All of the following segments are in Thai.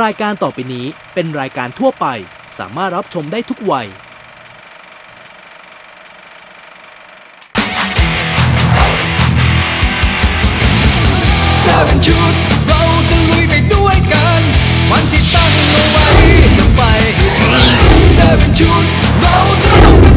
รายการต่อไปนี้เป็นรายการทั่วไป สามารถรับชมได้ทุกวัย เสื้อเป็นชุดเราจะลุยไปด้วยกัน วันที่ตั้งเอาไว้จะไปให้ถึงเสื้อเป็นชุดเราจะต้อ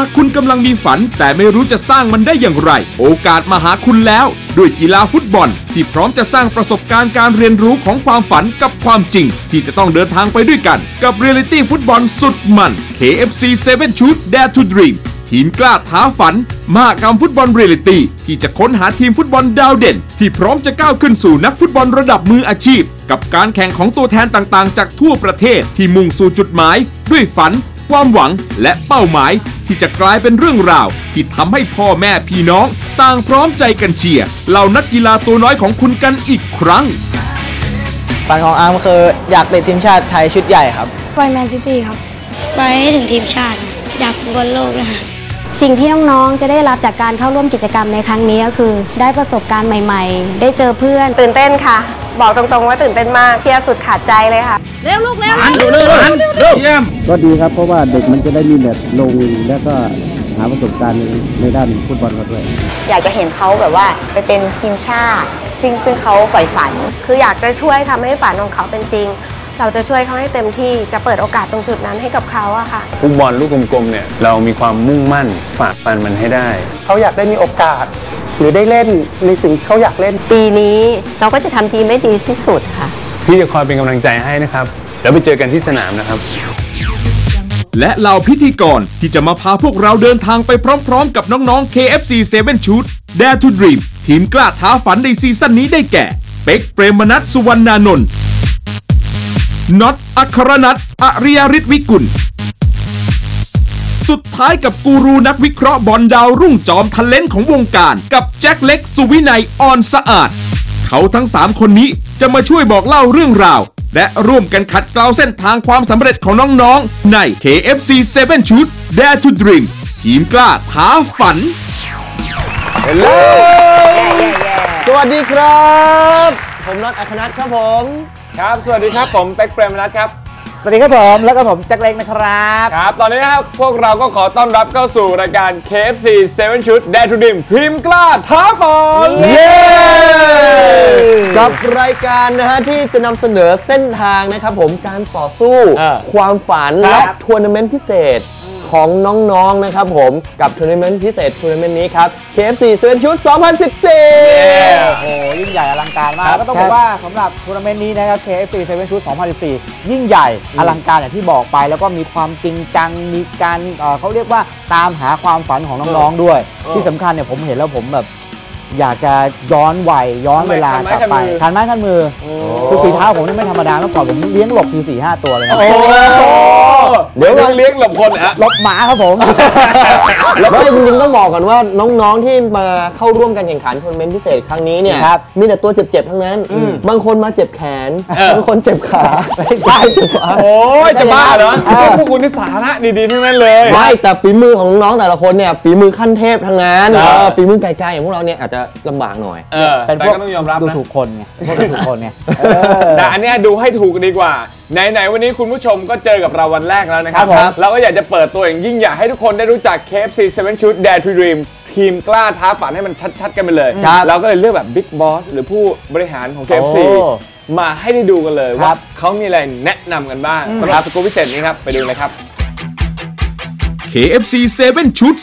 ากคุณกำลังมีฝัน แต่ไม่รู้จะสร้างมันได้อย่างไร โอกาสมาหาคุณแล้ว ด้วยกีฬาฟุตบอล ที่พร้อมจะสร้างประสบการณ์การเรียนรู้ของความฝันกับความจริง ที่จะต้องเดินทางไปด้วยกัน กับเรียลิตี้ฟุตบอลสุดมัน KFC 7 Shoot Dare to Dream ทีมกล้าท้าฝันมหากรรมฟุตบอลเรียลิตี้ที่จะค้นหาทีมฟุตบอลดาวเด่น ที่พร้อมจะก้าวขึ้นสู่นักฟุตบอลระดับมืออาชีพ กับการแข่งของตัวแทนต่างๆ จากทั่วประเทศที่มุ่งสู่จุดหมาย ด้วยฝัน ความหวังและเป้าหมายที่จะกลายเป็นเรื่องราว ที่ทำให้พ่อแม่พี่น้อง ต่างพร้อมใจกันเชียร์เหล่านักกีฬาตัวน้อยของคุณกันอีกครั้งฝันของอาร์มคืออยากติดทีมชาติไทยชุดใหญ่ครับไปแมนซิตี้ครับ ไปให้ถึงทีมชาติอยากฟุตบอลโลกนะฮะสิ่งที่น้องๆ จะได้รับจากการเข้าร่วมกิจกรรมในครั้งนี้ก็คือ ได้ประสบการณ์ใหม่ ๆ ได้เจอเพื่อน ตื่นเต้นค่ะ บอกตรงๆว่าตื่นเต้นมากเชียร์สุดขาดใจเลยค่ะก็ดีครับเพราะว่าเด็กมันจะได้มีแบบลงแล้วก็หาประสบการณ์ในในด้านฟุตบอลเขาด้วย อยากจะเห็นเขาแบบว่าไปเป็นทีมชาติซึ่งซึ่งเขาใฝ่ฝัน คืออยากจะช่วยทำให้ฝันของเขาเป็นจริง เราจะช่วยเขาให้เต็มที่จะเปิดโอกาสตรงจุดนั้นให้กับเขาอะค่ะฟุตบอลลูกกลมๆเนี่ยเรามีความมุ่งมั่นฝากฟันมันให้ได้ เขาอยากได้มีโอกาส หรือได้เล่นในสิ่งที่เขาอยากเล่น ปีนี้เราก็จะทำทีมได้ดีที่สุดค่ะ พี่จะคอยเป็นกำลังใจให้นะครับ แล้วไปเจอกันที่สนามนะครับ และเหล่าพิธีกรที่จะมาพาพวกเราเดินทางไปพร้อมๆ กับน้องๆ KFC 7 Shoot Dare to Dream ทีมกล้าท้าฝันในซีซั่นนี้ได้แก่ เป็กเปรมนัทสุวรรณานนท์น็อตอัครนัทอริยฤทธิ์วิกุล สุดท้ายกับกูรูนักวิเคราะห์บอลดาวรุ่งจอมทันเลนของวงการ กับแจ็คเล็กสุวินัยออนสะอาด เขาทั้ง 3 คนนี้จะมาช่วยบอกเล่าเรื่องราว และร่วมกันขัดเกลาเส้นทางความสำเร็จของน้องๆ ใน KFC 7 Shoot Dare to Dream ทีมกล้าท้าฝันสวัสดีครับ ผมน็อตอัครนัทครับผม ครับ สวัสดีครับ ผมเป็กเปรมนัทครับส วัสดีครับผม แล้วก็ผมแจ็คเล็กนะครับ ครับ ตอนนี้นะครับพวกเราก็ขอต้อนรับเข้าสู่รายการ KFC 7 Shoot Dare to Dream ทีมกล้าท้าฝันเย้กับรายการนะฮะที่จะนำเสนอเส้นทางนะครับผมการต่อสู้อ่าความฝันครับและทัวร์นาเมนต์พิเศษ ของน้องๆนะครับผมกับทัวร์นาเมนต์พิเศษทัวร์นาเมนต์นี้ครับ KFC 7ชุด 2014 โอ้โหยิ่งใหญ่อลังการมากครับก็ต้องบอกว่าสำหรับทัวร์นาเมนต์นี้นะครับ KFC 7 Shoot 2014 ยิ่งใหญ่อลังการอย่างที่บอกไป แล้วก็มีความจริงจังมีการเอ่อเขาเรียกว่าตามหาความฝันของน้องๆด้วย ที่สำคัญเนี่ยผมเห็นแล้วผมแบบ อยากจะย้อนวัยย้อนเวลากลับไปทันไม้ทันมือคือฝีเท้าผมนี่ไม่ธรรมดาเมื่อก่อนผมเลี้ยงหลบทีสี่ห้าตัวเลยนะโอ้เดี๋ยวเราเลี้ยงหลบคนฮะหลบหมาครับผมแล้วก็จริงๆต้องบอกก่อนว่าน้องๆที่มาเข้าร่วมการแข่งขันทัวร์นาเมนต์พิเศษครั้งนี้เนี่ยครับมีแต่ตัวเจ็บๆทั้งนั้น บางคนมาเจ็บแขนเออบางคนเจ็บขาไม่ใช่เจ็บขาโอ้ยจะบ้าเหรอเออพวกคุณที่สาระดีๆทั้งนั้นเลยไม่แต่ฝีมือของน้องๆแต่ละคนเนี่ยฝีมือขั้นเทพทั้งนั้นเออเออฝีมือไกลๆอย่างพวกเราเนี่ยอาจจะลำบากหน่อย เออเป็นแต่พวกก็ต้องยอมรับดูนะถูกคนไงพวกดูถูกคนไงเออ แต่อันเนี้ยดูให้ถูกดีกว่าไหนๆวันนี้คุณผู้ชมก็เจอกับเราวันแรกแล้วนะครับ ครับผม เราก็อยากจะเปิดตัวอย่างยิ่งใหญ่ให้ทุกคนได้รู้จัก KFC 7 Shoot Dare to Dream ทีมกล้าท้าฝันให้มันชัด ๆ กันไปเลย ครับเราก็เลยเลือกแบบ Big Boss หรือผู้บริหารของ KFC โอ้มาให้ได้ดูกันเลยครัว่าบเขามีอะไรแนะนำกันบ้างสำหรับสกู๊ปพิเศษนี้ครับไปดูเลยครับ KFC 7 Shoot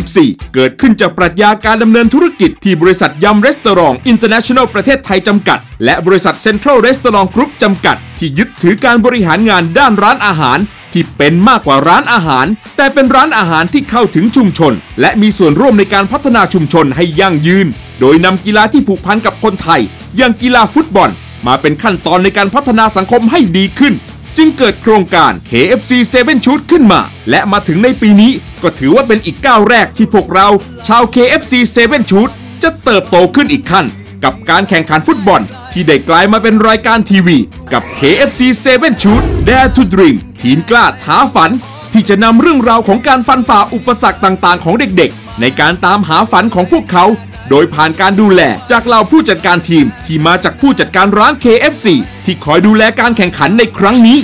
2014 เกิดขึ้นจากปรัชญาการดำเนินธุรกิจที่บริษัทยำรีสตอรองอินเตอร์เนชั่นแนลประเทศไทยจำกัด และบริษัทเซ็นทรัลรีสตอรองกรุ๊ปจำกัด ที่ยึดถือการบริหารงานด้านร้านอาหาร ที่เป็นมากกว่าร้านอาหาร แต่เป็นร้านอาหารที่เข้าถึงชุมชน และมีส่วนร่วมในการพัฒนาชุมชนให้ยั่งยืน โดยนำกีฬาที่ผูกพันกับคนไทย อย่างกีฬาฟุตบอล มาเป็นขั้นตอนในการพัฒนาสังคมให้ดีขึ้น จึงเกิดโครงการ KFC 7 Shoot ขึ้นมา และมาถึงในปีนี้ก็ถือว่าเป็นอีกก้าวแรกที่พวกเรา ชาว KFC 7 Shoot จะเติบโตขึ้นอีกขั้น กับการแข่งขันฟุตบอล ที่ได้กลายมาเป็นรายการทีวี กับ KFC 7 Shoot Dare to Dream ทีมกล้าท้าฝัน ที่จะนำเรื่องราวของการฟันฝ่าอุปสรรคต่างๆ ของเด็กๆ ในการตามหาฝันของพวกเขา โดยผ่านการดูแลจากเหล่าผู้จัดการทีมที่มาจากผู้จัดการร้าน KFC ที่คอยดูแลการแข่งขันในครั้งนี้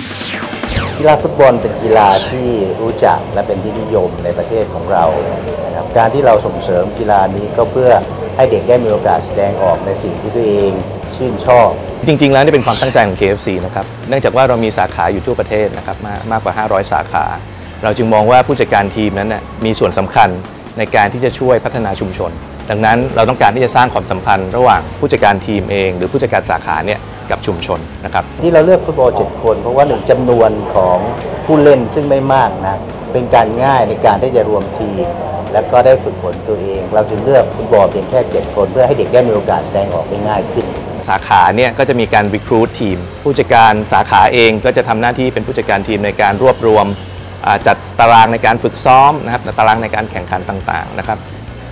กีฬาฟุตบอลเป็นกีฬาที่รู้จักและเป็นที่นิยมในประเทศของเรานะครับการที่เราส่งเสริมกีฬานี้ก็เพื่อให้เด็กได้มีโอกาสแสดงออกในสิ่งที่ตัวเองชื่นชอบ จริง ๆ แล้วนี่เป็นความตั้งใจของ KFC นะครับเนื่องจากว่าเรามีสาขาอยู่ทั่วประเทศนะครับมากมากกว่า 500 สาขา เราจึงมองว่าผู้จัดการทีมนั้นน่ะมีส่วนสำคัญ ในการที่จะช่วยพัฒนาชุมชน ดังนั้นเราต้องการที่จะสร้างความสัมพันธ์ระหว่างผู้จัดการทีมเอง หรือผู้จัดการสาขาเนี่ยกับชุมชนนะครับที่เราเลือกฟุตบอลเจ็ดคน เพราะว่าหนึ่งจำนวนของผู้เล่นซึ่งไม่มากนะเป็นการง่ายในการที่จะรวมทีมแล้วก็ได้ฝึกฝนตัวเอง เราจึงเลือกฟุตบอลเพียงแค่เจ็ดคน เพื่อให้เด็กได้มีโอกาสแสดงออกได้ง่ายขึ้น สาขาเนี่ยก็จะมีการ recruit ทีม ผู้จัดการสาขาเองก็จะทำหน้าที่เป็นผู้จัดการทีมในการรวบรวมอ่า จัดตารางในการฝึกซ้อมนะครับจัดตารางในการแข่งขันต่างๆนะครับ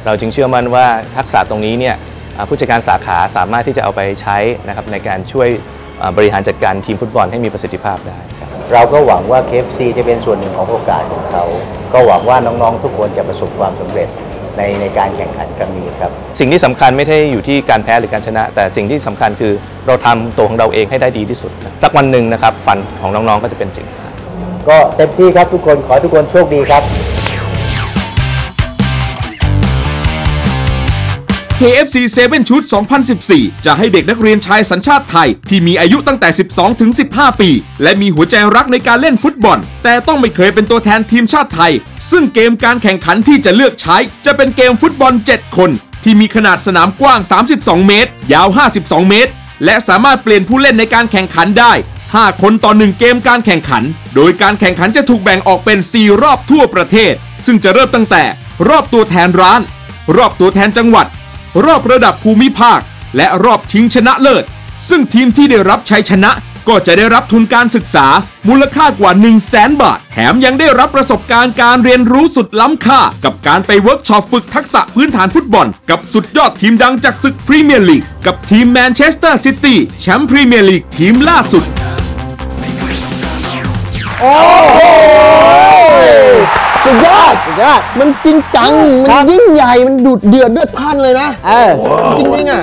เราจึงเชื่อมั่นว่าทักษะตรงนี้เนี่ยอ่าผู้จัดการสาขาสามารถที่จะเอาไปใช้นะครับในการช่วยอ่าบริหารจัดการทีมฟุตบอลให้มีประสิทธิภาพได้ครับเราก็หวังว่า KFC จะเป็นส่วนหนึ่งของโอกาสของเขา ก็หวังว่าน้องๆทุกคนจะประสบความสำเร็จในในการแข่งขันครั้งนี้ครับ สิ่งที่สำคัญไม่ใช่อยู่ที่การแพ้หรือการชนะ แต่สิ่งที่สำคัญคือเราทำตัวของเราเองให้ได้ดีที่สุดนะสักวันหนึ่งนะครับฝันของน้องๆก็จะเป็นจริง ก็เต็มที่ครับทุกคนขอให้ทุกคนโชคดีครับ KFC 7 ชุด 2014 จะให้เด็กนักเรียนชายสัญชาติไทย ที่มีอายุตั้งแต่ 12 ถึง 15 ปี และมีหัวใจรักในการเล่นฟุตบอล แต่ต้องไม่เคยเป็นตัวแทนทีมชาติไทย ซึ่งเกมการแข่งขันที่จะเลือกใช้ จะเป็นเกมฟุตบอล 7 คน ที่มีขนาดสนามกว้าง 32 เมตร ยาว 52 เมตร และสามารถเปลี่ยนผู้เล่นในการแข่งขันได้ 5 คนต่อ 1 เกมการแข่งขัน โดยการแข่งขันจะถูกแบ่งออกเป็น 4 รอบทั่วประเทศ ซึ่งจะเริ่มตั้งแต่ รอบตัวแทนร้าน รอบตัวแทนจังหวัด รอบระดับภูมิภาค และรอบชิงชนะเลิศ ซึ่งทีมที่ได้รับชัยชนะก็จะได้รับทุนการศึกษามูลค่ากว่า 1 0 0 0 0แสนบาท แถมยังได้รับประสบการณ์การเรียนรู้สุดล้ำค่า กับการไปเวิร์กช็อปฝึกทักษะพื้นฐานฟุตบอล กับสุดยอดทีมดังจากศึกพรีเมียร์ลีก กับทีมแมนเชสเตอร์ซิตี้แชมป์พรีเมียร์ลีกทีมล่าสุด โอ้โหสุดยอดสุดยอด มันจริงจัง มันยิ่งใหญ่ มันดุเดือดเลือดพล่านเลยนะ เออ จริงๆอะ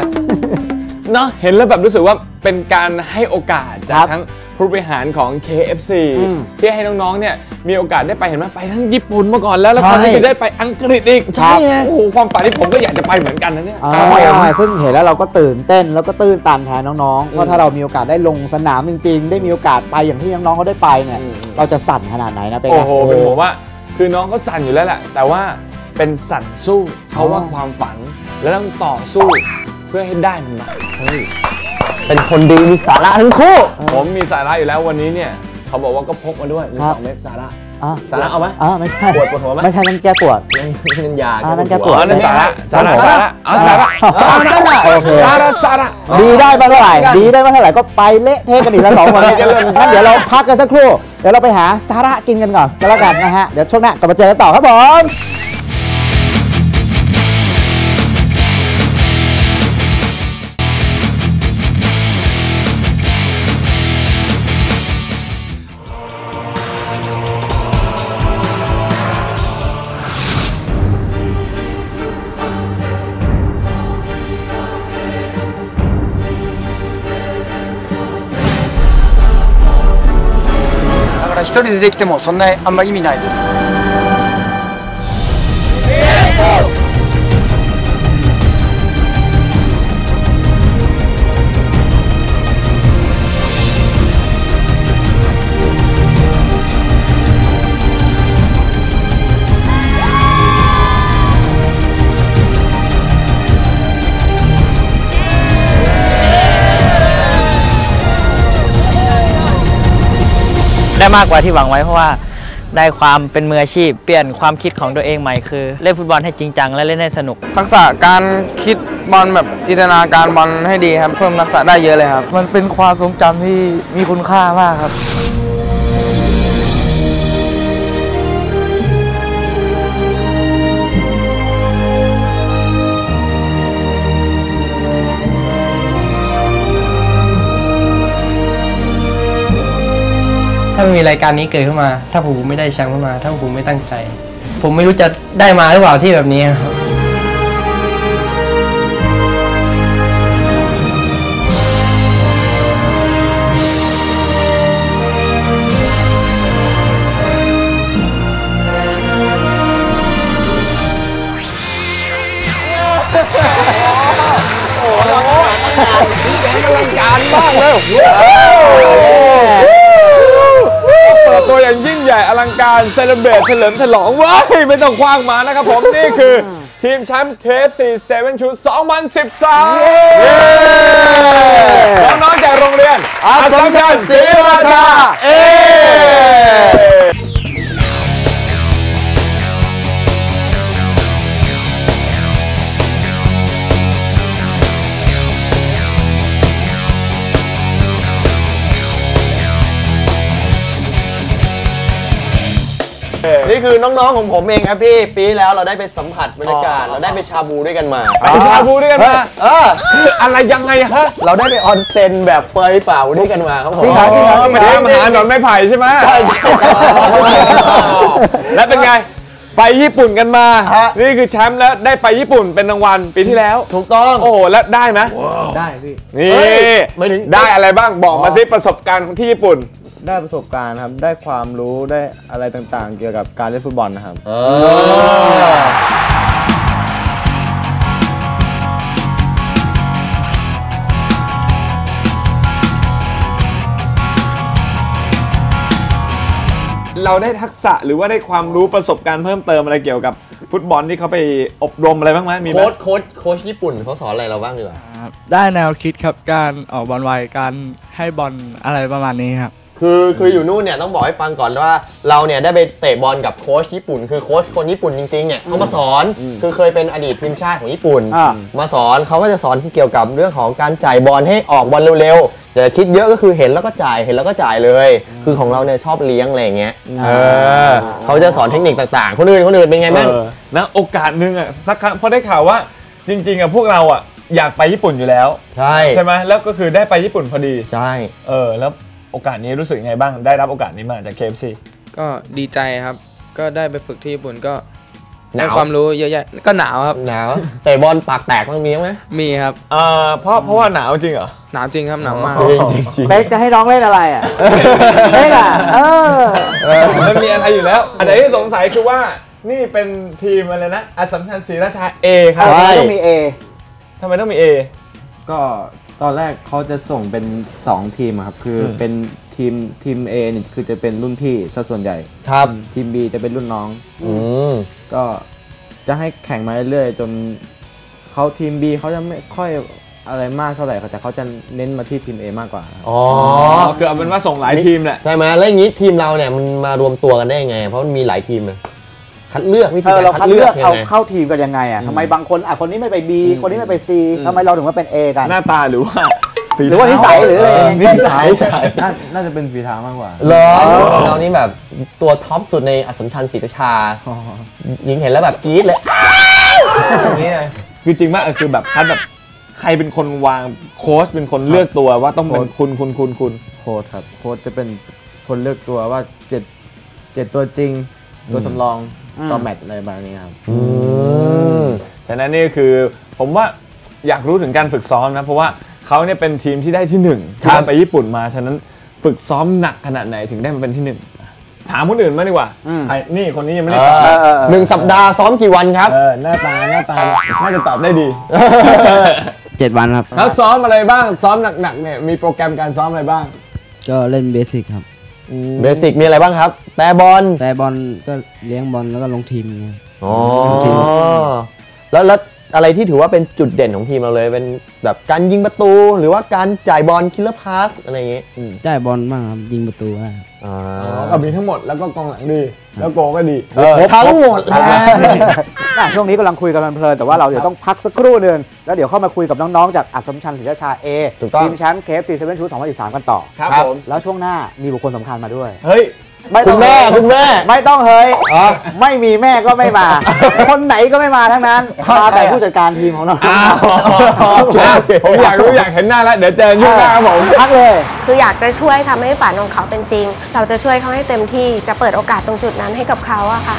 เนาะเห็นแล้วแบบรู้สึกว่าเป็นการให้โอกาสจาครักบทั้ง ผู้บริหารของ KFC อืมที่ให้น้องๆเนี่ยมีโอกาสได้ไปเห็นไหมไปทั้งญี่ปุ่นมาก่อนแล้วแล้วใช่คราวนี้จะได้ไปอังกฤษอีกใช่ไง โอ้โหความฝันที่ผมก็อยากจะไปเหมือนกันนะเนี่ย อ่าซึ่งเห็นแล้วเราก็ตื่นเต้นแล้วก็ตื้นตันแทนน้องๆว่าถ้าเรามีโอกาสได้ลงสนามจริง ๆ ได้มีโอกาสไปอย่างที่น้องๆเขาได้ไปเนี่ยอืม เราจะสั่นขนาดไหนนะเป็นไง โอ้โหเป็นผมว่า คือน้องเขาสั่นอยู่แล้วแหละ แต่ว่าเป็นสั่นสู้ เพราะว่าความฝัน แล้วต้องต่อสู้เพื่อให้ได้มันมา เป็นคนดีมีสาระทั้งคู่ ผมมีสาระอยู่แล้ววันนี้เนี่ยเขาบอกว่าก็พกมาด้วยมีสองเม็ดสาระอะสาระเอาไหมอ่าไม่ใช่ปวดปวดหัวไหมไม่ใช่นั่นแก้ปวดนั่นยาอ่านั่นแก้ปอ๋วดอนั่นสาระสาระสาระอ๋อสาระสาระโอเคสาระสาระดีได้บ้างเท่าไหร่ดีได้บ้างเท่าไหร่ก็ไปเละเทะกันอีกแล้วสองคนเนี่ยจะเริ่มงั้นเดี๋ยวเราพักกันสักครู่เดี๋ยวเราไปหาสาระกินกันก่อนก็แล้วกันนะฮะเดี๋ยวช่วงหน้ากลับมาเจอกันต่อครับผม 一人でできてもそんなあんま意味ないです。 ได้มากกว่าที่หวังไว้เพราะว่าได้ความเป็นมืออาชีพ เปลี่ยนความคิดของตัวเองใหม่คือเล่นฟุตบอลให้จริงจังและเล่นให้สนุก ทักษะการคิดบอลแบบจินตนาการบอลให้ดีครับ เพิ่มทักษะได้เยอะเลยครับ มันเป็นความทรงจำที่มีคุณค่ามากครับาไม่มีรายการนี้เกิดขึ้นมา ถ้าผมไม่ได้แชมป์ขึ้นมา ถ้าผมไม่ตั้งใจ ผมไม่รู้จะได้มาหรือเปล่าที่แบบนี้ครับอลังการมากเลยเปิ ดตัวอย่างยิ่งใหญ่อลังการเซเลบรตเฉลิมฉลองเว้ยไม่ต้องคว้างมานะครับผม นี่คือทีมแชมป์ KFC 7 Shoot 2013น้องๆจากโรงเรียน อัสสัมชัญศรีราชา เอ นี่คือน้องๆของผมเองครับพี่ ปีที่แล้วเราได้ไปสัมผัสบรรยากาศ เราได้ไปชาบูด้วยกันมา ไปชาบูด้วยกันมาเอออะไรยังไงฮะ เราได้ไปออนเซ็นแบบเปยเปล่าด้วยกันมาครับผมจริงเหรอจริงเหรอไม่ได้มาหาหนอนไม้ไผ่ใช่ไหมใช่ใช่แล้วเป็นไงไปญี่ปุ่นกันมา นี่คือแชมป์แล้วได้ไปญี่ปุ่นเป็นรางวัลปีที่แล้ว ถูกต้อง โอ้โหแล้วได้ไหมได้พี่ นี่เฮ้ยไม่ถึงได้อะไรบ้างบอกมาสิประสบการณ์ของที่ญี่ปุ่น ได้ประสบการณ์ครับ ได้ความรู้ได้อะไรต่างๆ เกี่ยวกับการเล่นฟุตบอลนะครับ เออเราได้ทักษะหรือว่าได้ความรู้ประสบการณ์เพิ่มเติมอะไรเกี่ยวกับฟุตบอลที่เขาไปอบรมอะไรบ้างไหมมีไหมโค้ชโค้ชโค้ชญี่ปุ่นเขาสอนอะไรเราบ้างดีกว่า ได้แนวคิดครับการออกบอลไวการให้บอลอะไรประมาณนี้ครับ คือคืออยู่นู่นเนี่ยต้องบอกให้ฟังก่อนว่าเราเนี่ยได้ไปเตะบอลกับโค้ชญี่ปุ่น คือโค้ชคนญี่ปุ่นจริงๆเนี่ยเขามาสอนคือเคยเป็นอดีตทีมชาติของญี่ปุ่น อ่า มาสอนเขาก็จะสอนเกี่ยวกับเรื่องของการจ่ายบอลให้ออกบอลเร็วๆอย่าคิดเยอะก็คือเห็นแล้วก็จ่ายเห็นแล้วก็จ่ายเลย คือของเราเนี่ยชอบเลี้ยงอะไรอย่างเงี้ยเออเขาจะสอนเทคนิคต่างๆ คนอื่นคนอื่นเป็นไงบ้าง เออนะโอกาสหนึงอะสักครั้งเพราะได้ข่าวว่าจริง ๆอะพวกเราอะอยากไปญี่ปุ่นอยู่แล้ว ใช่ใช่ไหมแล้วก็คือได้ไปญี่ปุ่นพอดี ใช่ เออแล้ว โอกาสนี้รู้สึกยังไงบ้างได้รับโอกาสนี้มาจาก KFC ก็ดีใจครับ ก็ได้ไปฝึกที่ญี่ปุ่นก็หนาวได้ความรู้เยอะแยะก็หนาวครับ หนาวเตะบอลปากแตกบ้างมีไหมมีครับ เอ่อเพราะเพราะว่าหนาวจริงเหรอ หนาวจริงครับหนาวมากเป๊กจะให้น้องเล่นอะไรอะ เป๊กอะ เออ มันมีอะไรอยู่แล้ว อันไหนที่สงสัยคือว่านี่เป็นทีมอะไรนะอัสสัมชัญศรีราชา A ครับ ใช่ ต้องมี A ทำไมต้องมี A ก็ ตอนแรกเขาจะส่งเป็น 2 ทีมอะครับ คืออม เป็นทีมทีม A นี่คือจะเป็นรุ่นพี่ซะส่วนใหญ่ ครับ ทีม B จะเป็นรุ่นน้อง อืม ก็จะให้แข่งมาเรื่อยๆจนเขาทีม B เขาจะไม่ค่อยอะไรมากเท่าไหร่ครับแต่เขาจะเน้นมาที่ทีม A มากกว่าอ๋อคือเอาเป็นว่าส่งหลายทีมแหละ ใช่ไหมแล้วอย่างนี้ทีมเราเนี่ยมันมารวมตัวกันได้ยังไง เพราะมันมีหลายทีมเลย คัดเลือกวิธีเออการเราคัคัดดเลืเลืออกกยัเอางไงเข้าทีมกันยังไงอะทำไมบางคนอะคนนี้ไม่ไป B คนนี้ไม่ไป C ทำไมเราถึงมาเป็น A กัน หน้าตาหรือว่าฝีหรือว่านิสัยหรืออะไรนิสัยน่าน่าจะเป็นฝีเท้ามากกว่าเหรอเรานี่แบบตัวท็อปสุดในอัสสัมชัญศรีราชาหญิงเห็นแล้วแบบกรี๊ดเลยอย่างนี้เลยคือจริงมากเออคือแบบคัดแบบใครเป็นคนวางโค้ชเป็นคนเลือกตัวว่าต้องเป็นโค้ชคุณคุณคุณคุณโค้ชครับโค้ชจะเป็นคนเลือกตัวว่าเจ็ดเจ็ดตัวจริง ตัวสำรองอืม ต่อแมตช์อะไรแบบนี้ครับ ฉะนั้นนี่คือผมว่าอยากรู้ถึงการฝึกซ้อมนะ เพราะว่าเขาเนี่ยเป็นทีมที่ได้ที่หนึ่งที่ได้ไปญี่ปุ่นมา ฉะนั้นฝึกซ้อมหนักขนาดไหนถึงได้มาเป็นที่หนึ่งถามคนอื่นมางดีกว่าใครนี่คนนี้ยังไม่ได้ตอบเออหนึ่งสัปดาห์ซ้อมกี่วันครับ เออหน้าตาหน้าตาน่าจะตอบได้ดี เจ็ดวันครับ แล้วซ้อมอะไรบ้างซ้อมหนักๆเนี่ยมีโปรแกรมการซ้อมอะไรบ้าง ก็เล่นเบสิกครับ เบสิกมีอะไรบ้างครับ แปรบอล แปรบอลก็เลี้ยงบอลแล้วก็ลงทีมอย่างเงี้ยอ๋อลงทีมแล้วแล้ว อะไรที่ถือว่าเป็นจุดเด่นของทีมเราเลย เป็นแบบการยิงประตูหรือว่าการจ่ายบอลคิลเลอร์พาสอะไรอย่างงี้จ่ายบอลบ้างครับยิงประตูได้ครับ อ่าก็มีทั้งหมดแล้วก็กองหลังดี แล้วโกก็ดี เออทั้งหมดเลยน่ะช่วงนี้กำลังคุยกันเพลินๆแต่ว่าเราเดี๋ยวต้องพักสักครู่หนึ่งแล้วเดี๋ยวเข้ามาคุยกับน้องๆจากอัศมชัญศรีราชา A ถูกต้อง ทีมแชมป์ KFC 7 Shoot 2013กันต่อ ครับผม แล้วช่วงหน้ามีบุคคลสำคัญมาด้วย เฮ้ย ไม่ต้องคุณแม่คุณแม่ ไม่ต้องเฮ้ยไม่มีแม่ก็ไม่มา คนไหนก็ไม่มาทั้งนั้นมาแต่ผู้จัดการทีมของเราผมอยากรู้อยากเห็นหน้าแล้ว เดี๋ยวเจอยุ่งหน้าครับผม พักเลย คืออยากจะช่วยทำให้ฝันของเขาเป็นจริง เราจะช่วยเขาให้เต็มที่ จะเปิดโอกาสตรงจุดนั้นให้กับเขาอะค่ะ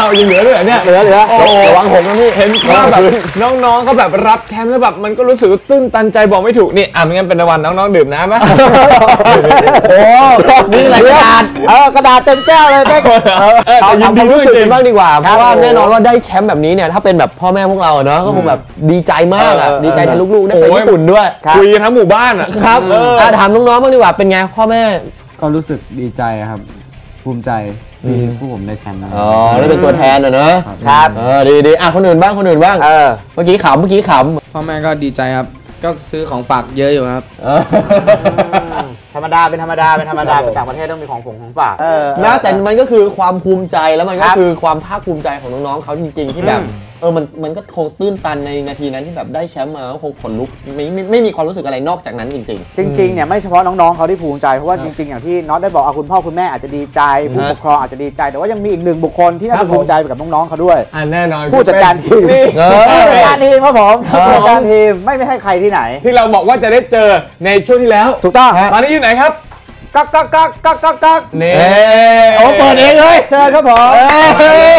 เฮ้ยเอายังเหลือด้วยเหรอเนี่ยเหลือเหลือโอ้ระวังผมนะพี่เห็นภาพแบบน้องๆเขาแบบรับแชมป์แล้วแบบมันก็รู้สึกว่าตื้นตันใจบอกไม่ถูกนี่อะไม่งั้นเป็นรางวัลน้องๆดื่มน้ำไหมโอ้นี่อะไรกระดาษเออกระดาษเต็มแก้วเลยเป๊กเออแต่เอายินทำคดีวามด้วรู้ยสึกจริกังนบ้างดีกว่าเพครับราะว่าผมแน่นอนว่าได้แชมป์แบบนี้เนี่ยถ้าเป็นแบบพ่อแม่พวกเราเนาะก็คงแบบดีใจมากอะเออเออดีใจแทนลูกๆได้ไปโอ้ยญี่ปุ่นด้วยคุยกันทั้งหมู่บ้านอะครับเอออะถามน้องๆบ้างดีกว่าเป็นไงพ่อแม่ก็รู้สึกดีใจครับภูมิใจ ที่ผู้ผมได้แชมป์นะอ๋อได้เป็นตัวแทนอะเนอะครับ เออดีดีอะคนอื่นบ้างคนอื่นบ้างเออเมื่อกี้ขำเมื่อกี้ขพ่อแม่ก็ดีใจครับ ก็ซื้อของฝากเยอะอยู่ครับำเออธรรมดาเป็นธรรมดาเป็นธรรมดาไปต่างประเทศต้องมีของผงของฝากเออนะแต่มันก็คือความภูมิใจแล้วมันคก็รับคือความภาคภูมิใจของน้องๆเขาจริงๆที่แบบอืม เออมันมันก็คงตื้นตันในนาทีนั้นที่แบบได้แชมป์มาก็คงขนลุกไม่ไม่ไม่มีความรู้สึกอะไรนอกจากนั้นจริง จริงๆเนี่ยไม่เฉพาะน้องๆเขาที่ภูมิใจเพราะว่าจริง ๆอย่างที่น็อตได้บอกอะคุณพ่อคุณแม่อาจจะดีใจผู้ฮะปกครองอาจจะดีใจ แต่ว่ายังมีอีกหนึ่งบุคคลที่น่าครัจะบผมภูมิใจไปกับน้องๆเขาด้วย อะแน่นอนผู้จัดการทีมนี่เออผู้จัดการทีมครับผมครับผู้จัดการทีมไม่ไม่ใช่ใครที่ไหน ที่เราบอกว่าจะได้เจอในช่วงที่แล้ว ถูกต้องตอนนี้อยู่ไหนครับ กักกักกักกักกักกักนี่ๆเออโอ้เปิดเองเลยเชิญครับผมเอ้ย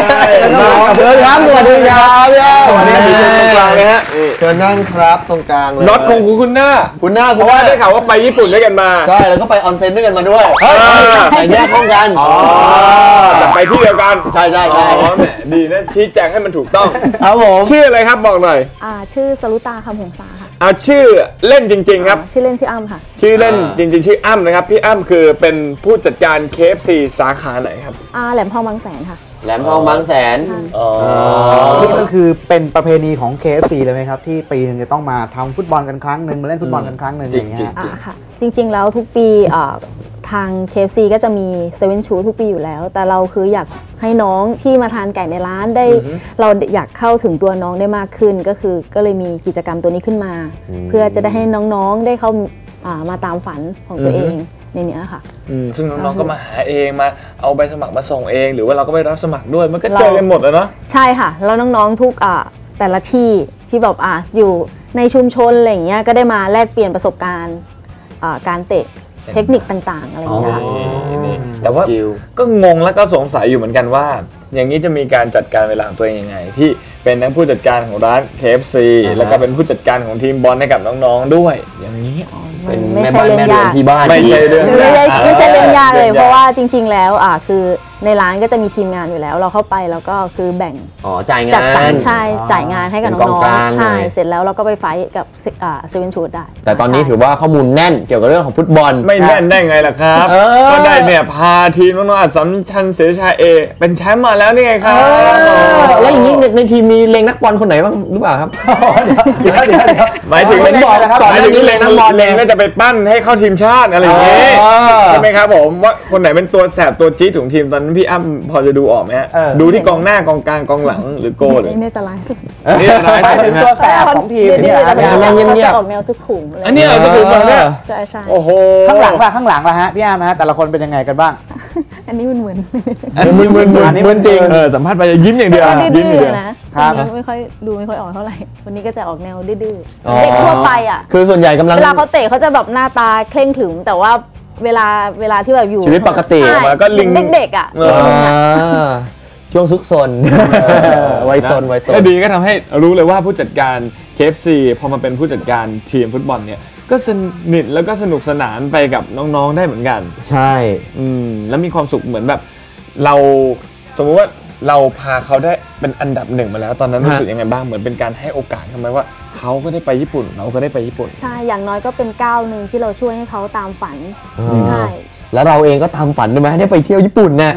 เชิญครับสวัสดีครับพี่อ้อสวัสดีครับอยู่ตรงกลางเลยฮะนี่เชิญนั่งครับตรงกลางเลยน็อตคงคุณคุณหน้าคุณหน้าเพคุณราะหว่าน้าได้ข่าวว่าไปญี่ปุ่นด้วยกันมาใช่แล้วก็ไปออนเซ็นด้วยกันมาด้วยเออแต่แยกห้องกันอ๋อแต่ไปที่เดียวกันใช่ใช่ใช่อ๋อแหมดีนะชี้แจงให้มันถูกต้องครับผมชื่ออะไรครับบอกหน่อยอ่าชื่อสรุตาคำหงษาค่ะ เอาชื่อเล่นจริง ๆ ครับ ชื่อเล่นชื่ออ้ำค่ะ ชื่อเล่นจริง ๆ ชื่ออ้ำนะครับ พี่อ้ำคือเป็นผู้จัดการ KFC สาขาไหนครับ อ่าแหลมทองบางแสนค่ะ แหลมทองบางแสนอ๋อนี่ก็คือเป็นประเพณีของ KFC เลยไหมครับ ที่ปีหนึ่งจะต้องมาทำฟุตบอลกันครั้งหนึ่งมาเล่นฟุตบอลกันครั้งหนึ่งอย่างเงี้ยอ่าค่ะ จริง ๆ แล้วทุกปีอ่า ทาง KFC ก็จะมีเซเว่นชูทุกปีอยู่แล้ว แต่เราคืออยากให้น้องที่มาทานไก่ในร้านได้ เราอยากเข้าถึงตัวน้องได้มากขึ้น ก็คือก็เลยมีกิจกรรมตัวนี้ขึ้นมา เพื่อจะได้ให้น้องๆได้เข้าอ่ามาตามฝันของตัวเองในเนี้ยค่ะอืมซึ่งน้องๆก็มาหาเองมาเอาใบสมัครมาส่งเอง หรือว่าเราก็ไปรับสมัครด้วยมันก็เจอกันหมดอะเนาะใช่ค่ะ แล้วน้องๆทุกอ่าแต่ละที่ที่แบบอ่าอยู่ในชุมชนอะไรอย่างเงี้ยก็ได้มาแลกเปลี่ยนประสบการณ์อ่าการเตะ เทคนิคต่างๆ อะไรอย่างเงี้ยค่ะแต่ว่าก็งงแล้วก็สงสัยอยู่เหมือนกันว่า อย่างนี้จะมีการจัดการเวลาของตัวเองยังไง ที่เป็นทั้งผู้จัดการของร้าน KFC อ่าฮะ แล้วก็เป็นผู้จัดการของทีมบอลให้กับน้องๆด้วย อย่างนี้ เป็นไม่แม่ใช่บ้านเรื่แม่องเรือนยากที่บ้านไม่ใช่เรื่อง ไม่ใช่ไม่ใช่เรื่องยากเลยเรื่องยากเพราะว่าจริง ๆ แล้วอ่าคือ ในร้านก็จะมีทีมงานอยู่แล้ว เราเข้าไปแล้วก็คือแบ่งอ๋อจ่ายงานจัดสรรใช่จ่ายงานให้กับเป็นน้กององกลางๆใช่เลยเสร็จแล้วเราก็ไปไฟท์กับเซเว่นชูดได้ แต่ตอนนี้ถือว่าข้อมูลแน่นเกี่ยวกับเรื่องของฟุตบอล ไม่แน่นได้ไงล่ะครับเออก็ได้เนี่ยพาทีมน้องๆอัศมชันเสรีชาเอ เป็นแชมป์มาแล้วนี่ไงครับแล้วอย่างนี้ในในทีมมีเลงนักบอลคนไหนบ้างหรือเปล่าครับเดี๋ยวเดี๋ยวเดี๋ยวหมายถึงเห็นบอกนะครับหมายถึงก่อนหน้านี้เล็งนักบอลเล็งน่าจะไปปั้นให้เข้าทีมชาติอะไรอย่างนี้อ๋อใช่ไหมครับผมว่าคนไหนเป็นตัวแสบตัวจี๊ดของทีมตอนนั้นพี่อ้ำพอจะดูออกไหมฮะ เออ ดูที่กองหน้ากองกลางกองหลังหรือโกหรือในตารางนี่ร้ายหมายสุดถึงนะตัวแสบของทีมเนี่ยเรานะนั่งเงียบๆจะออกแนวสุขุมะไรอันนี้เหรอสุขุมเหรอเนี่ย ใช่ใช่โอ้โหข้างหลังล่ะข้างหลังล่ะฮะพี่อาร์มนะฮะแต่ละคนเป็นยังไงกันบ้าง อันนี้มันเหมือนมึนมึนมึนอันนี้มึนจริง เออสัมภาษณ์ไปจะยิ้มอย่างเดียวดื้ยิ้มอย่างอเดียว ๆนะครับไม่ค่อยดูไม่ค่อยออกเท่าไหร่ วันนี้ก็จะออกแนวดื้ออ๋อๆเด็กทั่วไปอะ คือส่วนใหญ่กำลัง เวลาเขาเตะเขาจะแบบหน้าตาเคร่งขรึมแต่ว่า เวลาเวลาที่แบบอยู่ชีวิตปกติใช่ออกมาก็ลิงเหมือนเด็กๆอะเอออ่าช่วงซุกซนวัยซนวัยซนก็ดีก็ทำให้รู้เลยว่าผู้จัดการ KFC พอมาเป็นผู้จัดการทีมฟุตบอลเนี่ย ก็สนิทแล้วก็สนุกสนานไปกับน้องๆได้เหมือนกัน ใช่ อืมแล้วมีความสุขเหมือนแบบ เราสมมุติว่าเราพาเขาได้ เป็นอันดับหนึ่งมาแล้ว ตอนนั้นฮะรู้สึกยังไงบ้างเหมือนเป็นการให้โอกาสเขาไหมว่าเขาก็ได้ไปญี่ปุ่น เราก็ได้ไปญี่ปุ่น ใช่ อย่างน้อยก็เป็นก้าวหนึ่งที่เราช่วยให้เขาตามฝันใช่แล้วเราเองก็ทำฝันด้วยไหมได้ไปเที่ยวญี่ปุ่นน่ะ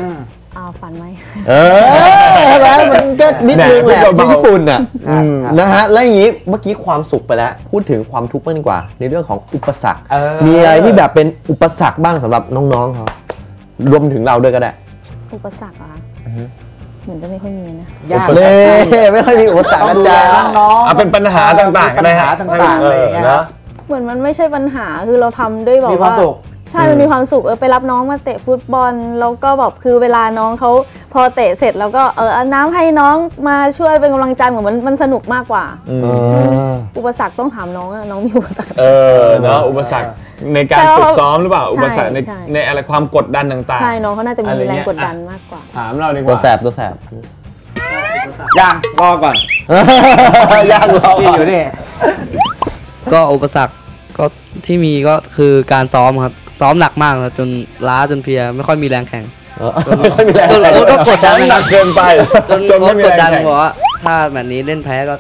อ่าฝันไหม เออใช่ไหมมันก็นิดนึงแหละแหม่ที่เบาๆญี่ปุ่นน่ะอืมนะฮะแล้วอย่างนี้เมื่อกี้ความสุขไปแล้ว พูดถึงความทุกข์บ้างดีกว่า ในเรื่องของอุปสรรค เออ มีอะไรที่แบบเป็นอุปสรรคบ้างสำหรับน้องๆเขารวมถึงเราด้วยก็ได้ อุปสรรคเหรอคะ เหมือนจะไม่ค่อยมีนะ ยากเล่ไม่ค่อยมีอุปสรรคต้องนะดูแลจ๊ะ น้องๆเอาเป็นปัญหาต่างๆก็ได้ปัญหาต่างๆอะไรอย่างเงี้ยเนะเหมือนมันไม่ใช่ปัญหาคือเราทำด้วยแบบมีความสุข ใช่ มันมีความสุขเออไปรับน้องมาเตะฟุตบอล แล้วก็แบบคือเวลาน้องเขาพอเตะเสร็จแล้วก็เออเอาน้ำให้น้องมาช่วยเป็นกำลังใจเหมือนมันมันสนุกมากกว่าอุปสรรคต้องถามน้องอะน้องมีอุปสรรค เออเนาะอุปสรรคในการใช่ฝึกซ้อมหรือเปล่า ใช่อุปสรรคในใช่ ในอะไรความกดดันต่างๆใช่น้องเขาน่าจะมีอไแรงเยกดดันอะมากกว่า ถามเราดีกตัวว่าแสบตัวแสบยังรอก่อนยากรอพี่อยู่นี่ ก็อุปสรรคก็ที่มีก็คือการซ้อมครับ ซ้อมหนักมากครับจนล้าจนเพลียไม่ค่อยมีแรงแข่ง ไม่ค่อยมีแรงจนโค้ชก็กดดัน หนักเกินไปจนจนโค้ไม่ชมีกดแรงดันแข่งบอกว่าถ้าแบบนี้เล่นแพ้ก็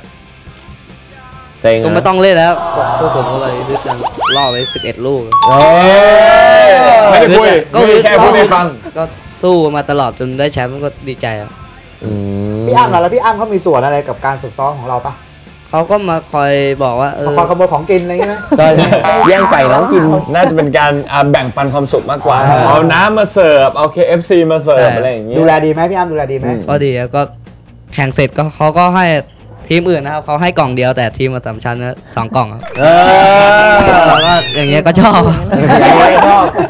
เซ็งก็ไม่ต้องเล่นแล้วพวกผมก็เลยดึกกันล่อไป11 ลูกไม่ได้คุยก็มีแค่พูดให้ฟังก็สู้มาตลอดจนได้แชมป์ก็ดีใจครับพี่อ้ำเหรอแล้วพี่อ้ำเขามีส่วนอะไรกับการฝึกซ้อมของเราปะ เขาก็มาคอยบอกว่าเออคอยขโมยของกินอะไรอย่างเงี้ยไหมใช่แย่งไก่น้องกิน น่าจะเป็นการอ่าแบ่งปันความสุขมากกว่า อ่า เอาน้ำมาเสิร์ฟ เอา KFC มาเสิร์ฟอะไรอย่างเงี้ย ดูแลดีไหมพี่อ้ำดูแลดีไหมก็ดีครับก็แข่งเสร็จก็เขาก็ให้ทีมอื่นนะครับเขาให้กล่องเดียวแต่ทีมมาสามชั้นนะสองกล่องครับเออเราก็อย่างเงี้ยก็ชอบ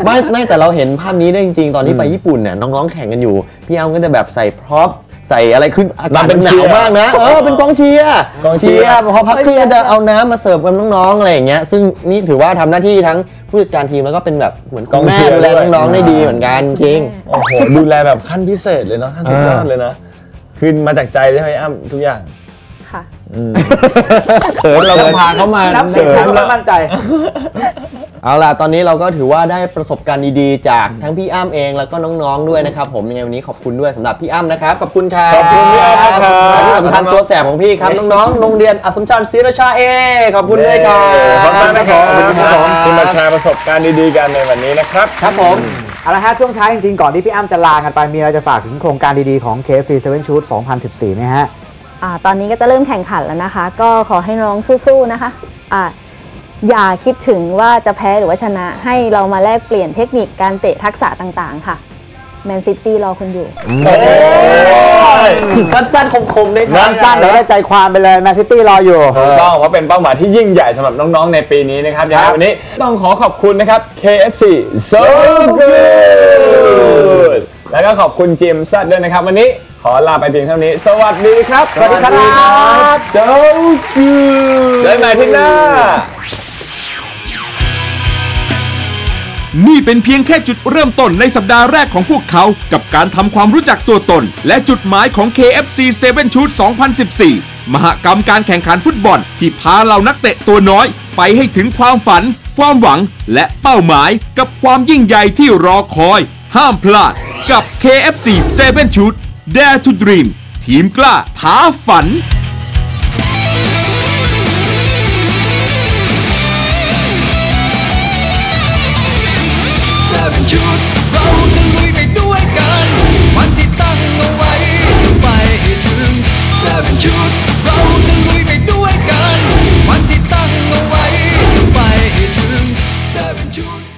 ไม่ไม่แต่เราเห็นภาพนี้ได้จริงๆ ตอนที่ไปญี่ปุ่นเนี่ยน้องๆแข่งกันอยู่ พี่อ้ำก็จะแบบใส่พร็อพ ใส่อะไรขึ้นอากาศมาเป็นหนาเชียวร์มากนะเออเป็นกองเชียร์กองเชียร์พอพักครึ่งก็จะเอาน้ำมาเสิร์ฟกับน้องๆอะไรอย่างเงี้ยซึ่งนี่ถือว่าทำหน้าที่ทั้งผู้จัดการทีมแล้วก็เป็นแบบเหมือนคุณแม่ดูแลน้องๆได้ดีเหมือนกันจริงโอ้โหดูแลแบบขั้นพิเศษเลยเนาะขั้นสุดยอดเลยนะคือมาจากใจเลยใช่ไหมอ้ำทุกอย่างค่ะเขินเราก็พาเขามานับในเสียงแชแชมมป์ป์แล้วมั่นใจ เอาล่ะ ตอนนี้เราก็ถือว่าได้ประสบการณ์ดีๆ จากทั้งพี่อ้ำเองแล้วก็น้องๆด้วยนะครับ ผมยังไงวันนี้ขอบคุณด้วยสำหรับพี่อ้ำนะครับ ขอบคุณครับขอบคุณพี่อ้ำครับและที่สำคัญตัวแสบของพี่ครับ น้องๆโรงเรียนอัสสัมชัญศรีราชาเอ ขอบคุณด้วยครับขอบคุณนะครับขอบคุณครับที่มาแชร์ประสบการณ์ดีๆกันในวันนี้นะครับ ครับผม เอาละฮะช่วงท้ายจริงๆ ก่อนที่พี่อ้ำจะลากันไปมีอะไรจะฝากถึงโครงการดีๆของ KFC 7 Shoot 2014ไหมฮะ อ่าตอนนี้ก็จะเริ่มแข่งขันแล้วนะคะ ก็ขอให้น้องสู้ๆนะคะอ่า อย่าคิดถึงว่าจะแพ้หรือว่าชนะ ให้เรามาแลกเปลี่ยนเทคนิคการเตะทักษะต่างๆ ค่ะแมนซิตี้รอคุณอยู่ สั้นๆคมๆได้สั้นๆเดี๋ยวได้ใจความไปเลยแมนซิตี้รออยู่ถูกต้องเพราะเป็นเป้าหมายที่ยิ่งใหญ่สำหรับน้องๆในปีนี้นะครับยังไงวันนี้ต้องขอขอบคุณนะครับ KFC so good แล้วก็ขอบคุณจิมซัดด้วยนะครับ วันนี้ขอลาไปเพียงเท่านี้ สวัสดีครับ สวัสดีครับ so good เจอกันใหม่ที่หน้า นี่เป็นเพียงแค่จุดเริ่มต้นในสัปดาห์แรกของพวกเขากับการทำความรู้จักตัวตน และจุดหมายของ KFC 7 Shoot 2014 มหกรรมการแข่งขันฟุตบอล ที่พาเหล่านักเตะตัวน้อย ไปให้ถึงความฝัน ความหวัง และเป้าหมายกับความยิ่งใหญ่ที่รอคอย ห้ามพลาดกับ KFC 7 Shoot Dare to Dream ทีมกล้าท้าฝัน